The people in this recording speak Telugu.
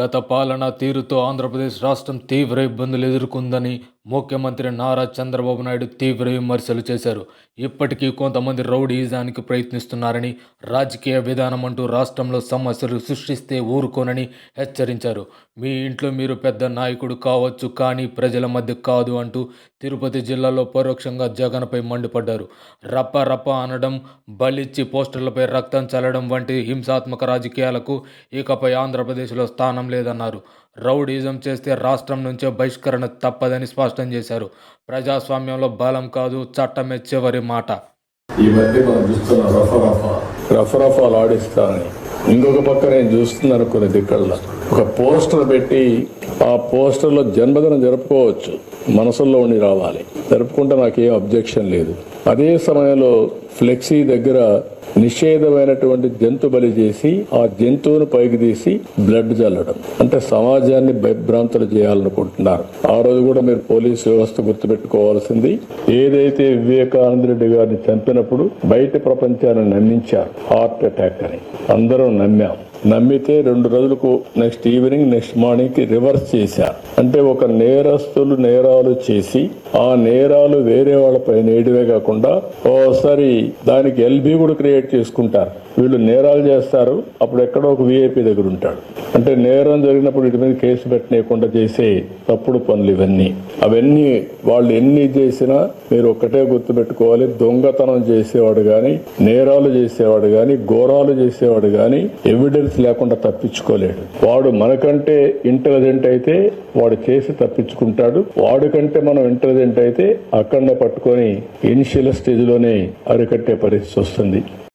గత పాలనా తీరుతో ఆంధ్రప్రదేశ్ రాష్ట్రం తీవ్ర ఇబ్బందులు ఎదుర్కొందని ముఖ్యమంత్రి నారా చంద్రబాబు నాయుడు తీవ్ర విమర్శలు చేశారు. ఇప్పటికీ కొంతమంది రౌడీజానికి ప్రయత్నిస్తున్నారని రాజకీయ విధానం అంటూ రాష్ట్రంలో సమస్యలు సృష్టిస్తే ఊరుకోనని హెచ్చరించారు. మీ ఇంట్లో మీరు పెద్ద నాయకుడు కావచ్చు కానీ ప్రజల మధ్య కాదు అంటూ తిరుపతి జిల్లాలో పరోక్షంగా జగన్పై మండిపడ్డారు. రప్ప రప్ప అనడం బలిచ్చి పోస్టర్లపై రక్తం చల్లడం వంటి హింసాత్మక రాజకీయాలకు ఇకపై ఆంధ్రప్రదేశ్లో స్థానం లేదన్నారు. రౌడీజం చేస్తే రాష్ట్రం నుంచే బహిష్కరణ తప్పదని స్పష్టం చేశారు. ప్రజాస్వామ్యంలో బలం కాదు చట్టమే చివరి మాట. ఈ మధ్య మనం చూస్తున్న రఫరఫాలు ఆడిస్తానని ఇంకొక పక్క నేను చూస్తున్నాను కొన్ని దిక్కల్లో. ఒక పోస్టర్ పెట్టి ఆ పోస్టర్లో జన్మదినం జరుపుకోవచ్చు. మనసుల్లో ఉండి రావాలి. జరుపుకుంటే నాకేం అబ్జెక్షన్ లేదు. అదే సమయంలో ఫ్లెక్సీ దగ్గర నిషేధమైనటువంటి జంతు బలి చేసి ఆ జంతువును పైకి తీసి బ్లడ్ చల్లడం. అంటే సమాజాన్ని భయభ్రాంతులు చేయాలనుకుంటున్నారు. ఆ రోజు కూడా మీరు పోలీస్ వ్యవస్థ గుర్తుపెట్టుకోవాల్సింది ఏదైతే వివేకానంద రెడ్డి గారిని చంపినప్పుడు బయట ప్రపంచాన్ని నమ్మించారు హార్ట్ అటాక్ అని. అందరం నమ్మాం. నమ్మితే రెండు రోజులకు నెక్స్ట్ ఈవినింగ్ నెక్స్ట్ మార్నింగ్కి రివర్స్ చేశారు అంటే ఒక నేరస్తులు నేరాలు చేసి ఆ నేరాలు వేరే వాళ్ళపై నేయడమే కాకుండా ఓసారి దానికి ఎల్బీ కూడా క్రియేట్ చేసుకుంటారు. వీళ్ళు నేరాలు చేస్తారు అప్పుడు ఎక్కడో ఒక విఐపి దగ్గర ఉంటాడు. అంటే నేరం జరిగినప్పుడు వీటి మీద కేసు పెట్టనీయకుండా చేసే తప్పుడు పనులు ఇవన్నీ. అవన్నీ వాళ్ళు ఎన్ని చేసినా మీరు ఒక్కటే గుర్తుపెట్టుకోవాలి దొంగతనం చేసేవాడు కానీ నేరాలు చేసేవాడు కానీ ఘోరాలు చేసేవాడు కానీ ఎవిడెన్స్ లేకుండా తప్పించుకోలేడు. వాడు మనకంటే ఇంటెలిజెంట్ అయితే వాడు చేసి తప్పించుకుంటాడు. వాడికంటే మనం ఇంటెలిజెంట్ అయితే అక్కడనే పట్టుకొని ఇనిషియల్ స్టేజ్లోనే అరికట్టే పరిస్థితి వస్తుంది.